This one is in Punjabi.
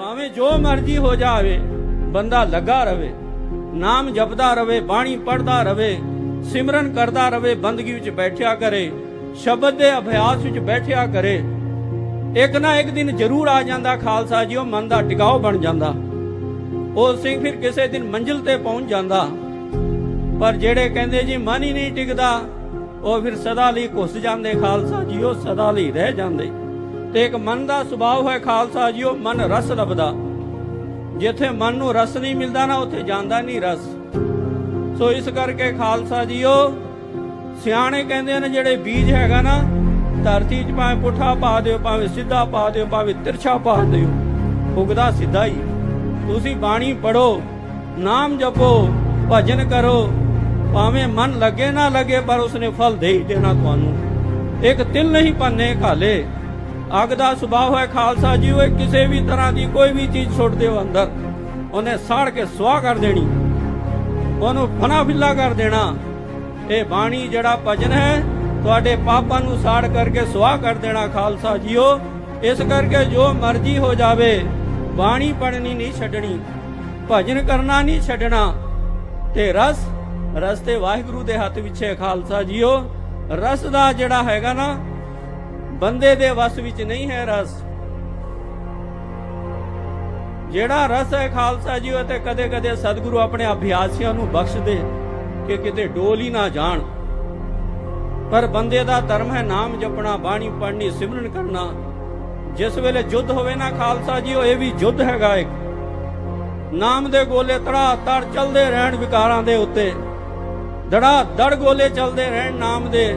ਭਾਵੇਂ ਜੋ ਮਰਜ਼ੀ ਹੋ ਜਾਵੇ, ਬੰਦਾ ਲੱਗਾ ਰਵੇ, ਨਾਮ ਜਪਦਾ ਰਵੇ, ਬਾਣੀ ਪੜਦਾ ਰਵੇ, ਸਿਮਰਨ ਕਰਦਾ ਰਵੇ, ਬੰਦਗੀ ਵਿੱਚ ਬੈਠਿਆ ਕਰੇ, ਸ਼ਬਦ ਦੇ ਅਭਿਆਸ ਵਿੱਚ ਬੈਠਿਆ ਕਰੇ, ਇੱਕ ਨਾ ਇੱਕ ਦਿਨ ਜ਼ਰੂਰ ਆ ਜਾਂਦਾ ਖਾਲਸਾ ਜੀ, ਉਹ ਮਨ ਦਾ ਟਿਕਾਓ ਬਣ ਜਾਂਦਾ। ਉਹ ਸਿੰਘ ਫਿਰ ਕਿਸੇ ਦਿਨ ਮੰਜ਼ਿਲ ਤੇ ਪਹੁੰਚ ਜਾਂਦਾ। ਪਰ ਜਿਹੜੇ ਕਹਿੰਦੇ ਜੀ, ਮਨ ਹੀ ਨਹੀਂ ਟਿਕਦਾ, ਉਹ ਫਿਰ ਸਦਾ ਲਈ ਘੁੱਸ ਜਾਂਦੇ ਖਾਲਸਾ ਜੀ, ਉਹ ਸਦਾ ਲਈ ਰਹਿ ਜਾਂਦੇ। ਤੇ ਇੱਕ ਮਨ ਦਾ ਸੁਭਾਅ ਹੈ ਖਾਲਸਾ ਜੀ ਉਹ ਮਨ ਰਸ ਲੱਭਦਾ। ਜਿੱਥੇ ਮਨ ਨੂੰ ਰਸ ਨਹੀਂ ਮਿਲਦਾ ਨਾ, ਉੱਥੇ ਜਾਂਦਾ ਨਹੀਂ ਰਸ। ਸੋ ਇਸ ਕਰਕੇ ਖਾਲਸਾ ਜੀਓ, ਸਿਆਣੇ ਕਹਿੰਦੇ ਨੇ, ਜਿਹੜੇ ਬੀਜ ਹੈਗਾ ਨਾ, ਧਰਤੀ 'ਚ ਭਾਵੇਂ ਪੁੱਠਾ ਪਾ ਦਿਓ, ਭਾਵੇਂ ਸਿੱਧਾ ਪਾ ਦਿਓ, ਭਾਵੇਂ ਤਿਰਛਾ ਪਾ ਦਿਓ, ਉਗਦਾ ਸਿੱਧਾ ਹੀ। ਤੁਸੀਂ ਬਾਣੀ ਪੜੋ ਨਾਮ ਜਪੋ, ਭਜਨ ਕਰੋ, ਭਾਵੇਂ ਮਨ ਲੱਗੇ ਨਾ ਲੱਗੇ, ਪਰ ਉਸਨੇ ਫਲ ਦੇ ਹੀ ਦੇਣਾ ਤੁਹਾਨੂੰ। ਇੱਕ ਤਿਲ ਨਹੀਂ ਪੰਨੇ ਖਾਲੇ ਅੱਗ ਦਾ ਸੁਭਾਅ ਹੈ ਖਾਲਸਾ ਜੀ ਉਹ ਕਿਸੇ ਵੀ ਤਰ੍ਹਾਂ ਦੀ ਕੋਈ ਵੀ ਚੀਜ਼ ਛੁੱਟ ਦਿਓ ਅੰਦਰ। ਉਹਨੇ ਸਾੜ ਕੇ ਸੁਆਹ ਕਰ ਦੇਣੀ। ਉਹਨੂੰ ਫਨਾ ਫਿੱਲਾ ਕਰ ਦੇਣਾ। ਇਹ ਬਾਣੀ ਜਿਹੜਾ ਭਜਨ ਹੈ, ਤੁਹਾਡੇ ਪਾਪਾਂ ਨੂੰ ਸਾੜ ਕਰਕੇ ਸੁਆਹ ਕਰ ਦੇਣਾ ਖਾਲਸਾ ਜੀਓ। ਇਸ ਕਰਕੇ ਜੋ ਮਰਜ਼ੀ ਹੋ ਜਾਵੇ, ਬਾਣੀ ਪੜਨੀ ਨਹੀਂ ਛੱਡਣੀ, ਭਜਨ ਕਰਨਾ ਨਹੀਂ ਛੱਡਣਾ। ਤੇ ਰਸ ਰਸ ਤੇ ਵਾਹਿਗੁਰੂ ਦੇ ਹੱਥ ਵਿੱਚ ਹੈ ਖਾਲਸਾ ਜੀਓ। ਰਸ ਦਾ ਜਿਹੜਾ ਹੈਗਾ ਨਾ ਬੰਦੇ ਦੇ ਵਸ ਵਿੱਚ ਨਹੀਂ ਹੈ ਰਸ। ਜਿਹੜਾ ਰਸ ਹੈ ਖਾਲਸਾ ਜੀ, ਉਹ ਤੇ ਕਦੇ ਕਦੇ ਸਤਿਗੁਰੂ ਆਪਣੇ ਅਭਿਆਸੀਆਂ ਨੂੰ ਬਖਸ਼ ਕਿ ਕਿਤੇ ਡੋਲ ਹੀ ਨਾ ਜਾਣ। ਪਰ ਬੰਦੇ ਦਾ ਧਰਮ ਹੈ ਨਾਮ ਜਪਣਾ, ਬਾਣੀ ਪੜ੍ਹਨੀ, ਸਿਮਰਨ ਕਰਨਾ। ਜਿਸ ਵੇਲੇ ਜੁੱਧ ਹੋਵੇ ਨਾ ਖਾਲਸਾ ਜੀ, ਉਹ ਇਹ ਵੀ ਜੁੱਧ ਹੈਗਾ ਇੱਕ। ਨਾਮ ਦੇ ਗੋਲੇ ਤੜਾ ਤੜ ਚਲਦੇ ਰਹਿਣ ਵਿਕਾਰਾਂ ਦੇ ਉੱਤੇ। ਦੜਾ ਦੜ ਗੋਲੇ ਚਲਦੇ ਰਹਿਣ ਨਾਮ ਦੇ।